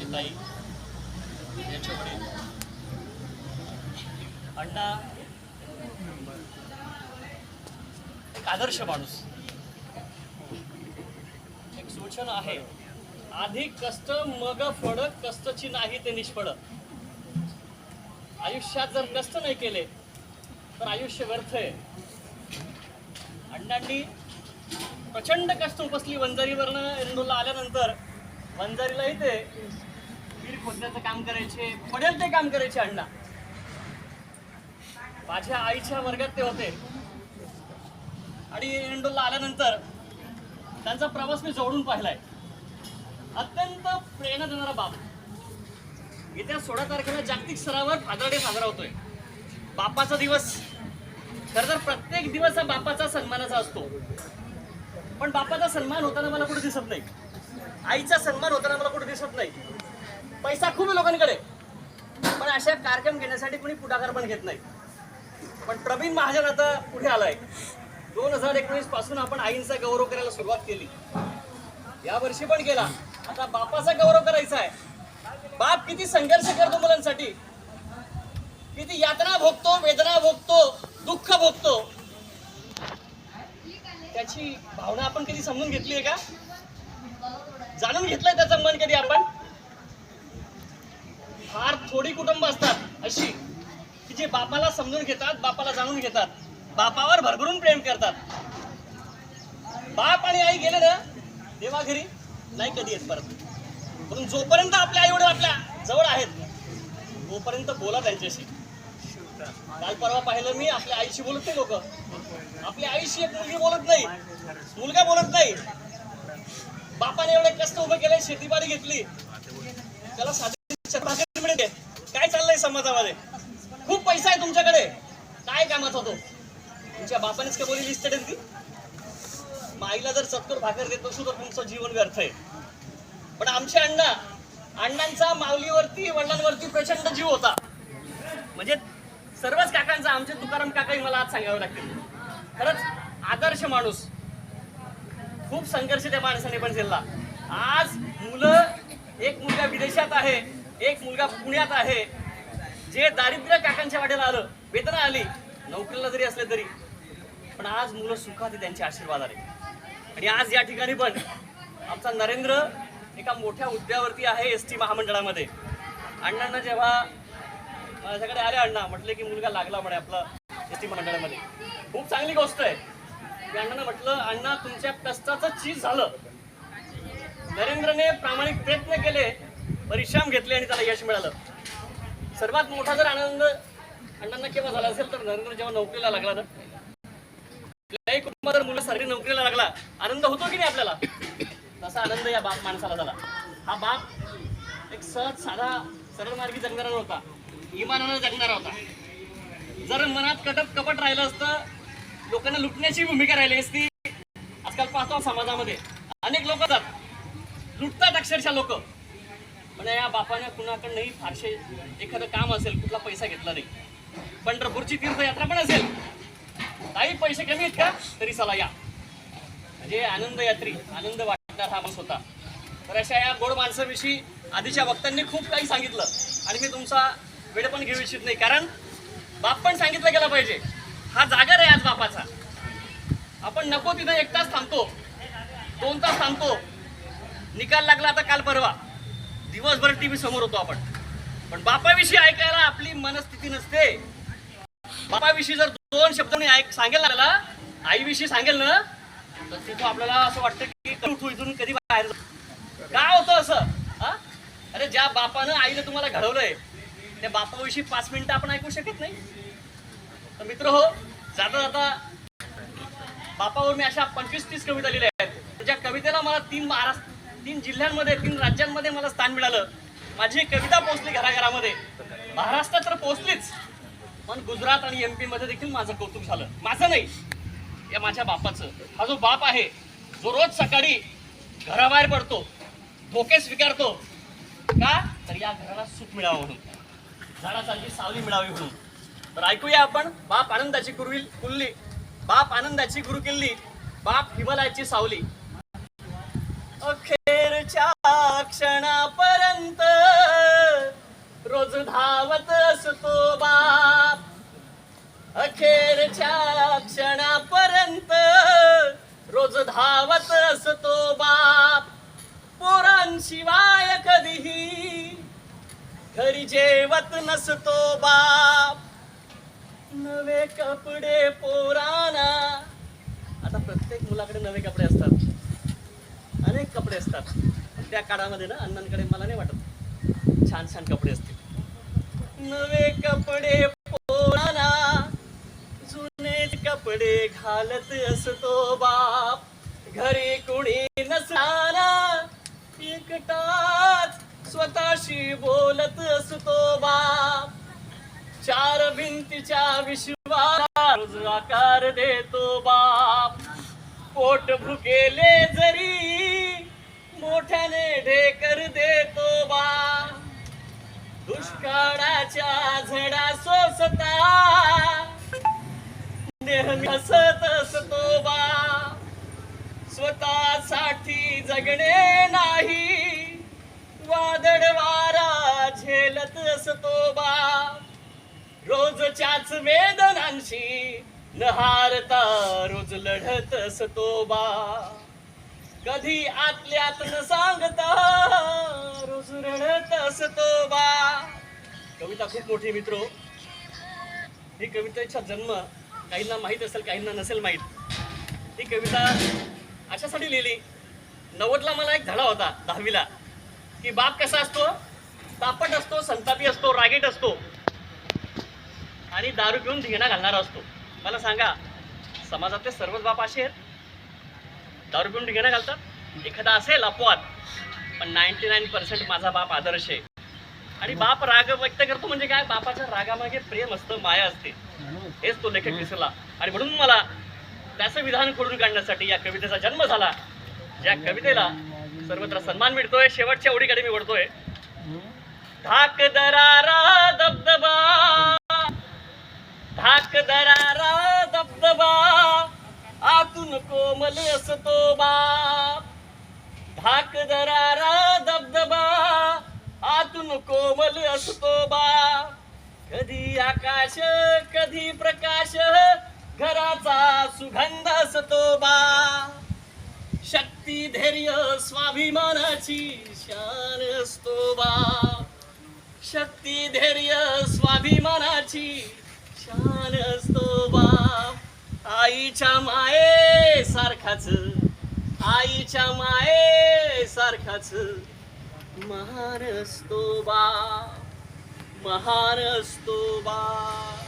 त्यांची ताई. त्यांचे वडील अण्णा. एक आदर्श माणूस. एक सूचना आहे. आधी कष्ट मग फळ कष्टची नाही ते निष्फळ. आयुष्यात जर कष्ट नाही केले तर आयुष्य व्यर्थ आहे. अण्णांनी प्रचंड कष्ट उपसली वंजारीवरनं एरंडोला आल्यानंतर. वंजारीलाही ते विहीर खोदण्याचं काम करायचे पडेल ते काम करायचे अण्णा. माझ्या आईच्या वर्गात ते होते. आणि एरंडोला आल्यानंतर त्यांचा प्रवास मी जोडून पाहिलाय. अत्यंत प्रेरणा देणारा बाप येत्या सोळा तारखेला जागतिक स्तरावर फादर डे साजरा होतोय. बापाचा दिवस. खरं तर प्रत्येक दिवस हा बापाचा सन्मानाचा असतो. पण बापाचा सन्मान होताना मला कुठे दिसत नाही. आईचा सन्मान होताना मला कुठे दिसत नाही. पैसा खूप आहे लोकांकडे. पण अशा कार्यक्रम घेण्यासाठी कोणी पुढाकार पण घेत नाही. पण प्रवीण महाजन आता पुढे आलाय. दोन हजार एकोणीसपासून आपण आईंचा गौरव करायला सुरुवात केली. या वर्षी पण केला. आता बापाचा गौरव करायचा आहे. बाप किती संघर्ष करतो मुलांसाठी. किती यातना भोगतो वेदना भोगतो दुःख भोगतो. त्याची भावना आपण कधी समजून घेतली आहे का? जाणून घेतलंय त्याचं मन कधी आपण? थोडी कुटुंब असतात अशी की जे बापाला समजून घेतात बापाला जाणून घेतात बापावर भरभरून प्रेम करतात. बाप आणि आई गेले ना देवा घरी नाही कधी येत परत. म्हणून जोपर्यंत आपल्या आई वडील आपल्या जवळ आहेत तोपर्यंत बोला त्यांच्याशी. काल परवा पाहिलं मी आपल्या आईशी बोलत नाही लोक. आपल्या आईशी एक मुलगी बोलत नाही. मुलगा बोलत नाही. बापाने एवढे कष्ट उभे केले शेतीबाडी घेतली. त्याला साधी काय चाललंय समाजामध्ये? खूप पैसा आहे तुमच्याकडे. काय कामाचा तो तुमच्या बापानेच का बोली लिस्ट ती? माईला जर सत्तर भाकर देत असू तर तुमचं जीवन व्यर्थ आहे. पण आमचे अण्णा अण्णांचा माऊलीवरती वडिलांवरती प्रचंड जीव होता. म्हणजे सर्वच काकांचा आमचे तुकाराम काकाही मला आज सांगावे लागतील. खरंच आदर्श माणूस. खूप संघर्ष त्या माणसाने पण झेलला. आज मुलं एक मुलगा विदेशात आहे. एक मुलगा पुण्यात आहे. जे दारिद्र्य काकांच्या वाटेला आलं वेदना आली. नोकरीला जरी असले तरी. पण आज मुलं सुखात आहे त्यांचे आशीर्वाद आले आणि आज या ठिकाणी पण आमचा नरेंद्र एका मोठ्या हुद्द्यावरती आहे एस टी महामंडळामध्ये. अण्णांना जेव्हा माझ्याकडे आले अण्णा म्हटले की मुलगा लागला म्हणे आपला एस टी महामंडळामध्ये. खूप चांगली गोष्ट आहे. मी अण्णांना म्हटलं अण्णा तुमच्या कष्टाचं चीज झालं. नरेंद्रने प्रामाणिक प्रयत्न केले. परिश्रम घेतले आणि त्याला यश मिळालं. सर्वात मोठा जर आनंद अण्णांना केव्हा झाला असेल तर नरेंद्र जेव्हा नोकरीला लागला ना कुठल्याही कुटुंबात जर मुलं सरकारी नोकरीला लागला आनंद होतो की नाही आपल्याला? तसा आनंद या बाप माणसाला झाला. हा बाप एक सहज साधा सरळ मार्गी जगणारा नव्हता. इमानानं जगणारा होता. जर मनात कटप कपट राहिलं असतं लोकांना लुटण्याची भूमिका राहिली असती. आजकाल पाहतो समाजामध्ये अनेक लोक जात लुटतात अक्षरशः लोक. पण या बापाने कुणाकडनंही फारसे एखादं काम असेल कुठला पैसा घेतला नाही. पंढरपूरची तीर्थयात्रा पण असेल. काही पैसे कमी आहेत का? तरी चला या. म्हणजे आनंद यात्री आनंद वाटणार हा माणूस होता. तर अशा या गोड माणसाविषयी आधीच्या वक्त्यांनी खूप काही सांगितलं. आणि मी तुमचा वेळ पण घेऊ इच्छित नाही. कारण बाप पण सांगितलं गेला पाहिजे. हा जागर आहे आज बापाचा. आपण नको तिथं एक तास थांबतो. दोन तास थांबतो. निकाल लागला आता काल परवा. दिवसभर टीव्ही समोर होतो आपण. पण बापाविषयी ऐकायला आपली मनस्थिती नसते. बापाविषयी जर दोन शब्द मी ऐक सांगेल आपल्याला आईविषयी सांगेल ना तर तिथं आपल्याला असं वाटतं की उठू इथून कधी बाहेर का होतं असं? हा? अरे ज्या बापानं आईने तुम्हाला घडवलंय त्या बापाविषयी पाच मिनिटं आपण ऐकू शकत नाही. तर मित्र हो जाता जाता बापावर मी अशा पंचवीस तीस कविता लिहिल्या आहेत. ज्या कवितेला मला तीन महाराष्ट्र तीन जिल्ह्यांमध्ये तीन राज्यांमध्ये मला स्थान मिळालं. माझी कविता पोहोचली घराघरामध्ये. महाराष्ट्रात तर पोहोचलीच. पण गुजरात आणि एममध्ये देखील माझं कौतुक झालं. माझं नाही या माझ्या बापाचं. हा जो बाप आहे जो रोज सकाळी घराबाहेर पडतो धोके स्वीकारतो का? तर या घराला सुख मिळावं म्हणून. झाडासारखी सावली मिळावी म्हणून. तर ऐकूया आपण बाप आनंदाची कुरविल कुल्ली. बाप आनंदाची गुरु किल्ली बाप हिमालयाची सावली. ओके अखेरच्या क्षणापर्यंत रोज धावत असतो बाप. अखेरच्या क्षणापर्यंत रोज धावत असतो बाप. पोरांशिवाय कधीही घरी जेवत नसतो बाप. नवे कपडे पोराना आता प्रत्येक मुलाकडे नवे कपडे असतात. अनेक कपडे असतात. त्या काळामध्ये ना अण्णांकडे मला नाही वाटत. छान छान कपडे असतील. नवे कपडे पोराना जुने कपडे घालत असतो बाप. घरी कुणी नसताना एकटाच स्वतःशी बोलत असतो बाप. चार भिंतीच्या विश्वाला रोज आकार देतो बाप. पोट भुकेले जरी मोठ्याने ढेकर देतो बा. दुष्काळाच्या झडा सोसता. नेहमी हसत असतो बा. स्वतःसाठी जगणे नाही. वादळ वारा झेलत असतो बा. रोजच्याच वेदनांशी न हारता रोज लढत असतो बा. कधी आतल्यात न सांगता रोज रडत असतो बा. कविता खूप मोठी मित्र हो. ही. कवितेचा जन्म काहींना माहीत असेल काहींना नसेल माहीत. ही कविता अशासाठी लिहिली. नव्वदला मला एक धडा होता दहावीला. की बाप कसा असतो? तापट असतो संतापी असतो रागेट असतो. आणि दारू पिऊन धिंगणा घालणारा असतो. मला सांगा समाजातले सर्वच बाप असे आहेत? दारू पिऊन धिंगणा घालतात एखादा असेल अपवाद पण नाईन्टी नाईन पर्सेंट माझा बाप आदर्श आहे. आणि बाप राग व्यक्त करतो म्हणजे काय? बापाच्या रागामागे प्रेम असतं माया असते. हेच तो लेखक दिसला. आणि म्हणून मला त्याचं विधान खोडून काढण्यासाठी या कवितेचा जन्म झाला. ज्या कवितेला सर्वत्र सन्मान मिळतोय शेवटच्या ओळीकडे मी वळतोय धाक दरारा दबदबा. धाक दरारा दबदबा. आतून कोमल असतो बाप धाक दरारा दबदबा आतून कोमल असतो बाप कधी आकाश कधी प्रकाश घराचा सुगंध असतो बा. शक्ती धैर्य स्वाभिमानाची शान असतो बा. शक्ती धैर्य स्वाभिमानाची शान असतो आईच्या माये सारखाच आईच्या माये सारखाच. महार असतो बा महार असतो बा.